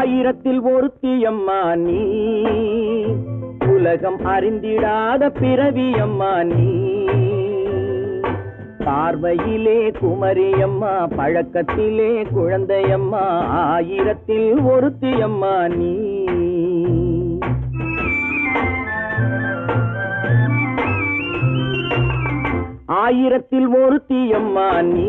ஆயிரத்தில் அம்மா நீ. உலகம் அறிந்திடாத பிறவியம்மா நீ. பார்வையிலே குமரியம்மா பழக்கத்திலே குழந்தையம்மா ஆயிரத்தில் ஒருத்தியம்மா நீ. ஆயிரத்தில் ஒருத்தியம்மா நீ.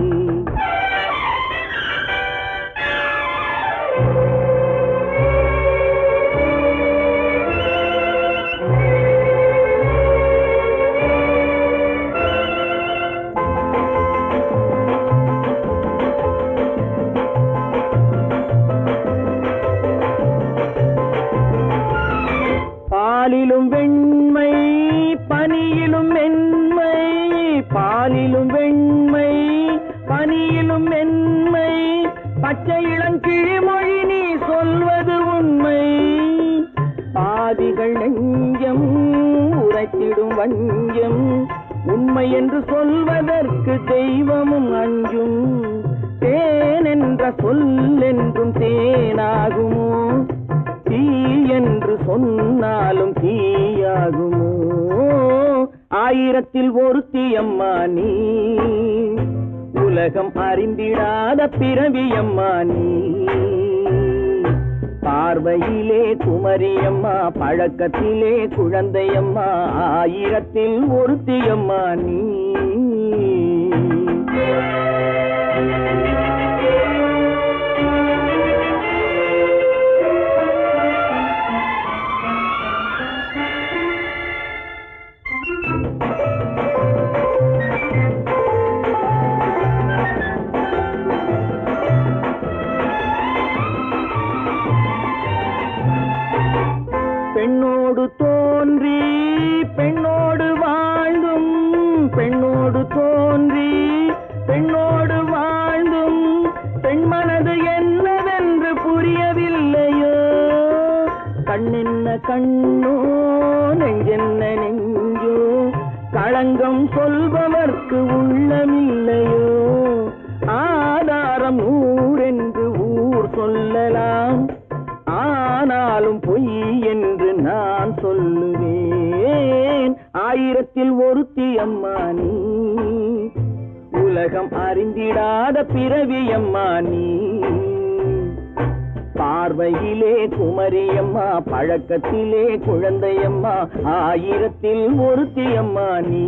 பாலிலும் வெண்மை பனியிலும் மென்மை பாலிலும் வெண்மை பனியிலும் மென்மை பச்சை இளங்கிழிமொழி நீ சொல்வது உண்மை. பாதிகள் நெஞ்சம் உரைத்திடும் வஞ்சம் உண்மை என்று சொல்வதற்கு தெய்வமும் அஞ்சும். தேன் என்ற சொல் என்றும் தேனாகும்? சொன்னாலும் தீயாகுமோ? ஆயிரத்தில் ஒருத்தி அம்மா நீ. உலகம் அறிந்திடாத பிறவியம்மா நீ. பார்வையிலே குமரியம்மா பழக்கத்திலே குழந்தையம்மா ஆயிரத்தில் ஒருத்தியம்மா நீ. பெண்ணோடு தோன்றி பெண்ணோடு வாழ்ந்தும் பெண்ணோடு தோன்றி பெண்ணோடு வாழ்ந்தும் பெண் மனது என்னவென்று புரியவில்லையோ? கண்ணென்ன கண்ணோ நெஞ்சென்ன நெஞ்சோ? களங்கம் சொல்பவர்க்கு உள்ளமில்லையோ? ஆதாரம் ஊரென்று ஊர் சொல்லலாம் ஆனாலும் பொய் என்று நான் சொல்லுவேன். ஆயிரத்தில் ஒருத்தி அம்மா நீ. உலகம் அறிந்திடாத பிறவி அம்மா நீ. பார்வையிலே குமரியம்மா பழக்கத்திலே குழந்தையம்மா ஆயிரத்தில் ஒருத்தியம்மா நீ.